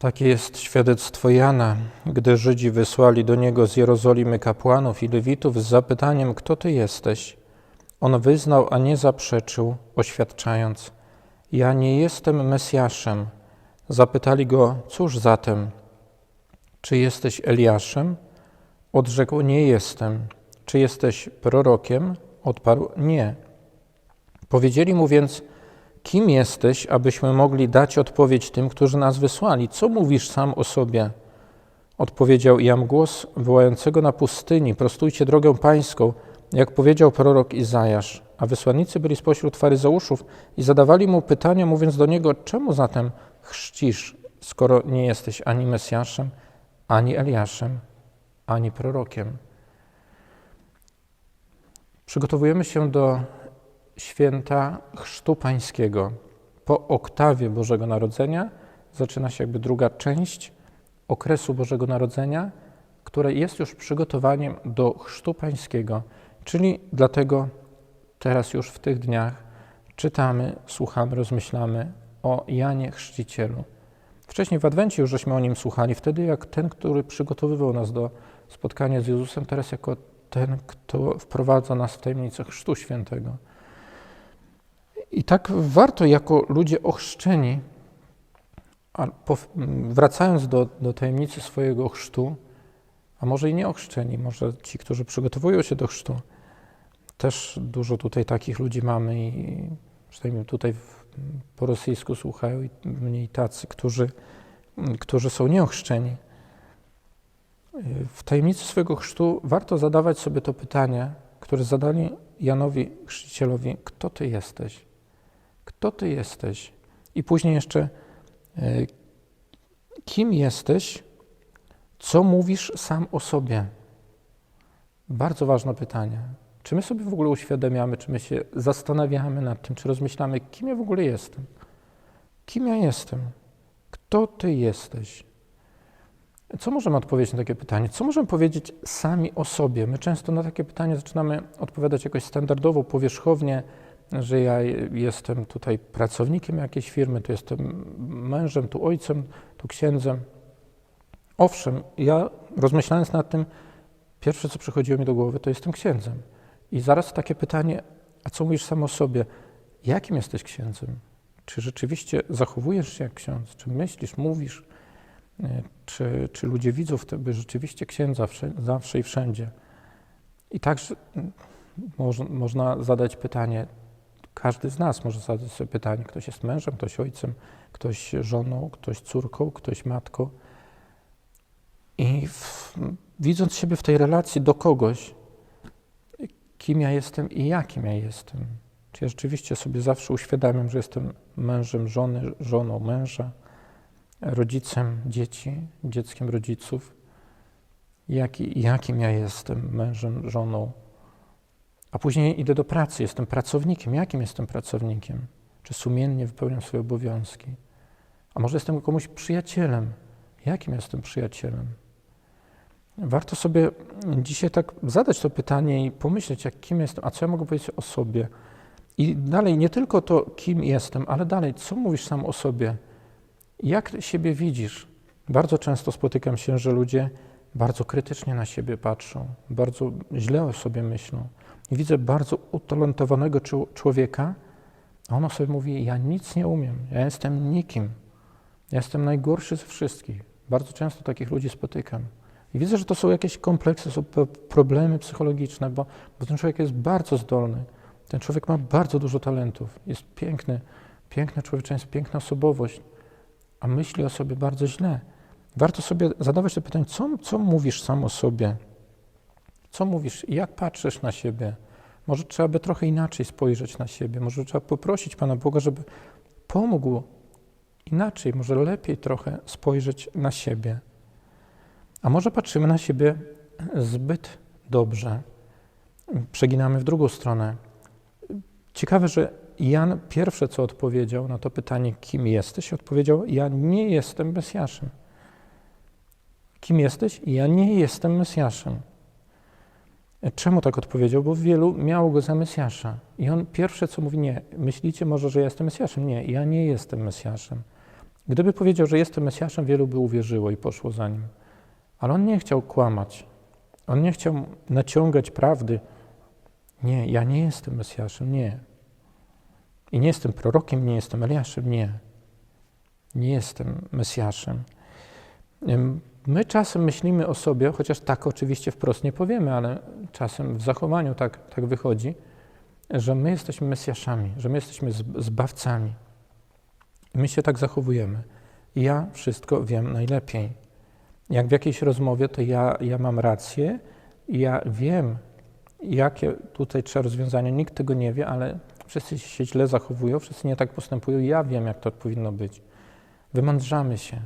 Takie jest świadectwo Jana, gdy Żydzi wysłali do niego z Jerozolimy kapłanów i lewitów z zapytaniem: Kto ty jesteś? On wyznał, a nie zaprzeczył, oświadczając: Ja nie jestem Mesjaszem. Zapytali go: Cóż zatem? Czy jesteś Eliaszem? Odrzekł: Nie jestem. Czy jesteś prorokiem? Odparł: Nie. Powiedzieli mu więc: Kim jesteś, abyśmy mogli dać odpowiedź tym, którzy nas wysłali? Co mówisz sam o sobie? Odpowiedział jam głos wołającego na pustyni: Prostujcie drogę pańską, jak powiedział prorok Izajasz. A wysłannicy byli spośród faryzeuszów i zadawali mu pytania, mówiąc do niego: Czemu zatem chrzcisz, skoro nie jesteś ani Mesjaszem, ani Eliaszem, ani prorokiem? Przygotowujemy się do święta Chrztu Pańskiego. Po oktawie Bożego Narodzenia zaczyna się jakby druga część okresu Bożego Narodzenia, które jest już przygotowaniem do Chrztu Pańskiego. Czyli dlatego teraz już w tych dniach czytamy, słuchamy, rozmyślamy o Janie Chrzcicielu. Wcześniej w Adwencie już żeśmy o nim słuchali, wtedy jak ten, który przygotowywał nas do spotkania z Jezusem, teraz jako ten, kto wprowadza nas w tajemnicę Chrztu Świętego. I tak warto jako ludzie ochrzczeni, wracając do, do tajemnicy swojego chrztu, a może i nie ochrzczeni, może ci, którzy przygotowują się do chrztu, też dużo tutaj takich ludzi mamy i przynajmniej tutaj po rosyjsku słuchają i mniej tacy, którzy, którzy są nieochrzczeni. W tajemnicy swojego chrztu warto zadawać sobie to pytanie, które zadali Janowi Chrzcicielowi, kto ty jesteś? Kto ty jesteś? I później jeszcze, e, kim jesteś? Co mówisz sam o sobie? Bardzo ważne pytanie. Czy my sobie w ogóle uświadamiamy, czy my się zastanawiamy nad tym, czy rozmyślamy, kim ja w ogóle jestem? Kim ja jestem? Kto ty jesteś? Co możemy odpowiedzieć na takie pytanie? Co możemy powiedzieć sami o sobie? My często na takie pytanie zaczynamy odpowiadać jakoś standardowo, powierzchownie, że ja jestem tutaj pracownikiem jakiejś firmy, tu jestem mężem, tu ojcem, tu księdzem. Owszem, ja rozmyślając nad tym, pierwsze co przychodziło mi do głowy, to jestem księdzem. I zaraz takie pytanie, a co mówisz sam o sobie? Jakim jesteś księdzem? Czy rzeczywiście zachowujesz się jak ksiądz? Czy myślisz, mówisz? E, czy, czy ludzie widzą w tobie rzeczywiście księdza zawsze i wszędzie? I także można zadać pytanie, każdy z nas może zadać sobie pytanie, ktoś jest mężem, ktoś ojcem, ktoś żoną, ktoś córką, ktoś matką. I w, widząc siebie w tej relacji do kogoś, kim ja jestem i jakim ja jestem, czy ja rzeczywiście sobie zawsze uświadamiam, że jestem mężem żony, żoną męża, rodzicem dzieci, dzieckiem rodziców, jaki, jakim ja jestem mężem, żoną, a później idę do pracy, jestem pracownikiem. Jakim jestem pracownikiem? Czy sumiennie wypełniam swoje obowiązki? A może jestem komuś przyjacielem? Jakim jestem przyjacielem? Warto sobie dzisiaj tak zadać to pytanie i pomyśleć, jak, kim jestem, a co ja mogę powiedzieć o sobie. I dalej, nie tylko to, kim jestem, ale dalej, co mówisz sam o sobie? Jak siebie widzisz? Bardzo często spotykam się, że ludzie bardzo krytycznie na siebie patrzą, bardzo źle o sobie myślą. I widzę bardzo utalentowanego człowieka, a on o sobie mówi: Ja nic nie umiem, ja jestem nikim, ja jestem najgorszy ze wszystkich. Bardzo często takich ludzi spotykam. I widzę, że to są jakieś kompleksy, są problemy psychologiczne, bo, bo ten człowiek jest bardzo zdolny. Ten człowiek ma bardzo dużo talentów, jest piękny, piękne człowieczeństwo, piękna osobowość, a myśli o sobie bardzo źle. Warto sobie zadawać to pytanie, co, co mówisz sam o sobie? Co mówisz jak patrzysz na siebie? Może trzeba by trochę inaczej spojrzeć na siebie, może trzeba poprosić Pana Boga, żeby pomógł inaczej, może lepiej trochę spojrzeć na siebie. A może patrzymy na siebie zbyt dobrze, przeginamy w drugą stronę. Ciekawe, że Jan pierwsze co odpowiedział na to pytanie, kim jesteś, odpowiedział: Ja nie jestem Mesjaszem. Kim jesteś? Ja nie jestem Mesjaszem. Czemu tak odpowiedział? Bo wielu miało go za Mesjasza. I on pierwsze co mówi, nie, myślicie może, że jestem Mesjaszem? Nie, ja nie jestem Mesjaszem. Gdyby powiedział, że jestem Mesjaszem, wielu by uwierzyło i poszło za nim. Ale on nie chciał kłamać. On nie chciał naciągać prawdy. Nie, ja nie jestem Mesjaszem, nie. I nie jestem prorokiem, nie jestem Eliaszem, nie. Nie jestem Mesjaszem. My czasem myślimy o sobie, chociaż tak oczywiście wprost nie powiemy, ale czasem w zachowaniu tak, tak wychodzi, że my jesteśmy Mesjaszami, że my jesteśmy zbawcami. My się tak zachowujemy. Ja wszystko wiem najlepiej. Jak w jakiejś rozmowie, to ja, ja mam rację, ja wiem, jakie tutaj trzeba rozwiązania. Nikt tego nie wie, ale wszyscy się źle zachowują, wszyscy nie tak postępują. Ja wiem, jak to powinno być. Wymądrzamy się.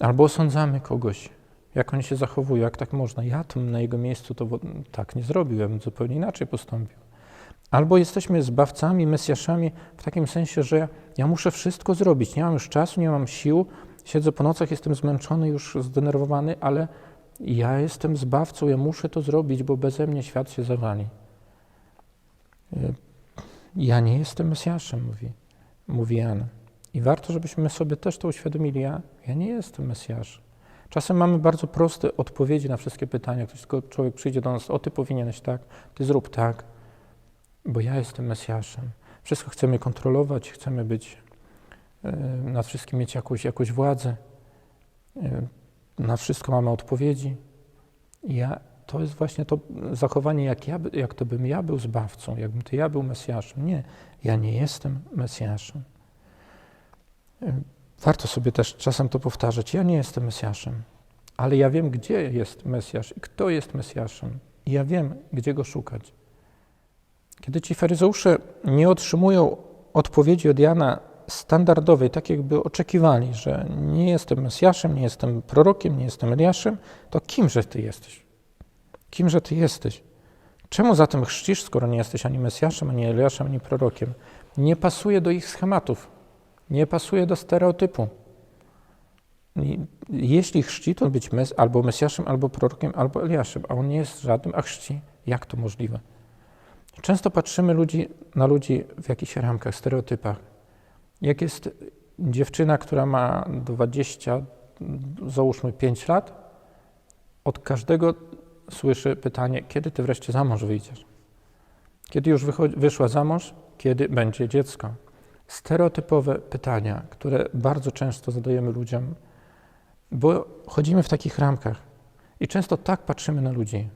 Albo osądzamy kogoś, jak on się zachowuje, jak tak można. Ja to na jego miejscu to tak nie zrobił, ja bym zupełnie inaczej postąpił. Albo jesteśmy zbawcami, mesjaszami w takim sensie, że ja muszę wszystko zrobić. Nie mam już czasu, nie mam sił, siedzę po nocach, jestem zmęczony, już zdenerwowany, ale ja jestem zbawcą, ja muszę to zrobić, bo beze mnie świat się zawali. E, ja nie jestem Mesjaszem, mówi, mówi Jan. I warto, żebyśmy sobie też to uświadomili. Ja, ja nie jestem Mesjaszem. Czasem mamy bardzo proste odpowiedzi na wszystkie pytania. Ktoś tylko człowiek przyjdzie do nas, o ty powinieneś tak, ty zrób tak, bo ja jestem Mesjaszem. Wszystko chcemy kontrolować, chcemy być e, nad wszystkim mieć jakąś, jakąś władzę. E, na wszystko mamy odpowiedzi. Ja, to jest właśnie to zachowanie, jak, ja, jak to bym ja był zbawcą, jakbym to ja był Mesjaszem. Nie, ja nie jestem Mesjaszem. Warto sobie też czasem to powtarzać. Ja nie jestem Mesjaszem, ale ja wiem, gdzie jest Mesjasz i kto jest Mesjaszem. I ja wiem, gdzie go szukać. Kiedy ci faryzeusze nie otrzymują odpowiedzi od Jana standardowej, tak jakby oczekiwali, że nie jestem Mesjaszem, nie jestem prorokiem, nie jestem Eliaszem, to kimże ty jesteś? Kimże ty jesteś? Czemu zatem chrzcisz, skoro nie jesteś ani Mesjaszem, ani Eliaszem, ani prorokiem? Nie pasuje do ich schematów, nie pasuje do stereotypu. Jeśli chrzci, to być mes, albo Mesjaszem, albo prorokiem, albo Eliaszem, a on nie jest żadnym, a chrzci. Jak to możliwe? Często patrzymy ludzi, na ludzi w jakichś ramkach, stereotypach. Jak jest dziewczyna, która ma 20, załóżmy 5 lat, od każdego słyszy pytanie, kiedy ty wreszcie za mąż wyjdziesz? Kiedy już wyszła za mąż, kiedy będzie dziecko? Stereotypowe pytania, które bardzo często zadajemy ludziom, bo chodzimy w takich ramkach i często tak patrzymy na ludzi.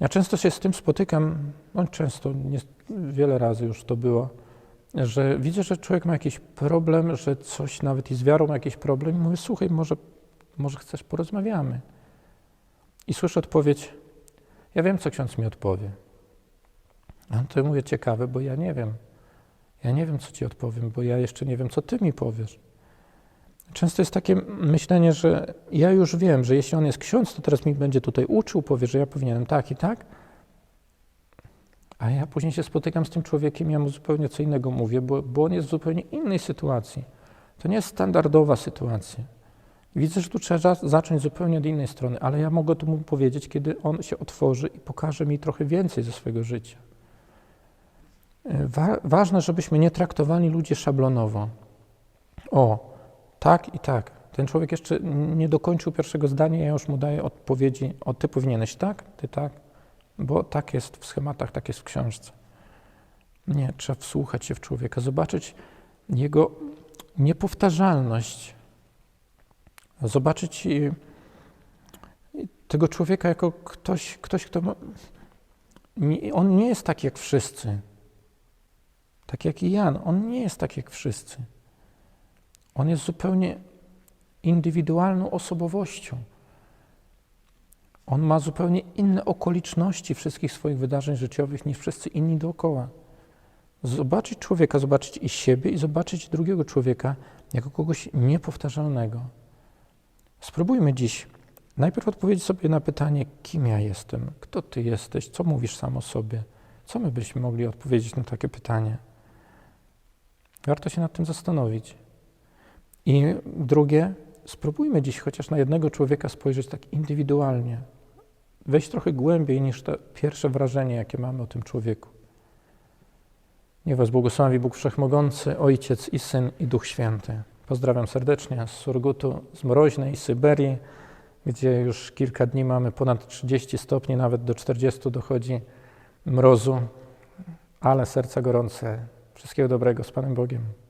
Ja często się z tym spotykam, no często, nie, wiele razy już to było, że widzę, że człowiek ma jakiś problem, że coś nawet i z wiarą ma jakiś problem i mówię, słuchaj, może, może chcesz, porozmawiamy. I słyszę odpowiedź, ja wiem, co ksiądz mi odpowie. A to mówię, ciekawe, bo ja nie wiem. Ja nie wiem, co ci odpowiem, bo ja jeszcze nie wiem, co ty mi powiesz. Często jest takie myślenie, że ja już wiem, że jeśli on jest ksiądz, to teraz mi będzie tutaj uczył, powie, że ja powinienem tak i tak. A ja później się spotykam z tym człowiekiem, ja mu zupełnie co innego mówię, bo, bo on jest w zupełnie innej sytuacji. To nie jest standardowa sytuacja. Widzę, że tu trzeba zacząć zupełnie od innej strony, ale ja mogę to mu powiedzieć, kiedy on się otworzy i pokaże mi trochę więcej ze swojego życia. Wa ważne, żebyśmy nie traktowali ludzi szablonowo. O, tak i tak. Ten człowiek jeszcze nie dokończył pierwszego zdania, ja już mu daję odpowiedzi, o ty powinieneś tak, ty tak, bo tak jest w schematach, tak jest w książce. Nie, trzeba wsłuchać się w człowieka, zobaczyć jego niepowtarzalność, zobaczyć tego człowieka jako ktoś, ktoś kto ma, on nie jest tak jak wszyscy. Tak jak i Jan, on nie jest tak jak wszyscy. On jest zupełnie indywidualną osobowością. On ma zupełnie inne okoliczności wszystkich swoich wydarzeń życiowych niż wszyscy inni dookoła. Zobaczyć człowieka, zobaczyć i siebie, i zobaczyć drugiego człowieka jako kogoś niepowtarzalnego. Spróbujmy dziś najpierw odpowiedzieć sobie na pytanie, kim ja jestem, kto ty jesteś, co mówisz sam o sobie. Co my byśmy mogli odpowiedzieć na takie pytanie? Warto się nad tym zastanowić. I drugie, spróbujmy dziś chociaż na jednego człowieka spojrzeć tak indywidualnie, wejść trochę głębiej niż to pierwsze wrażenie, jakie mamy o tym człowieku. Niech Was błogosławi Bóg Wszechmogący, Ojciec i Syn i Duch Święty. Pozdrawiam serdecznie z Surgutu, z mroźnej Syberii, gdzie już kilka dni mamy ponad 30 stopni, nawet do 40 dochodzi mrozu, ale serca gorące. Wszystkiego dobrego z Panem Bogiem.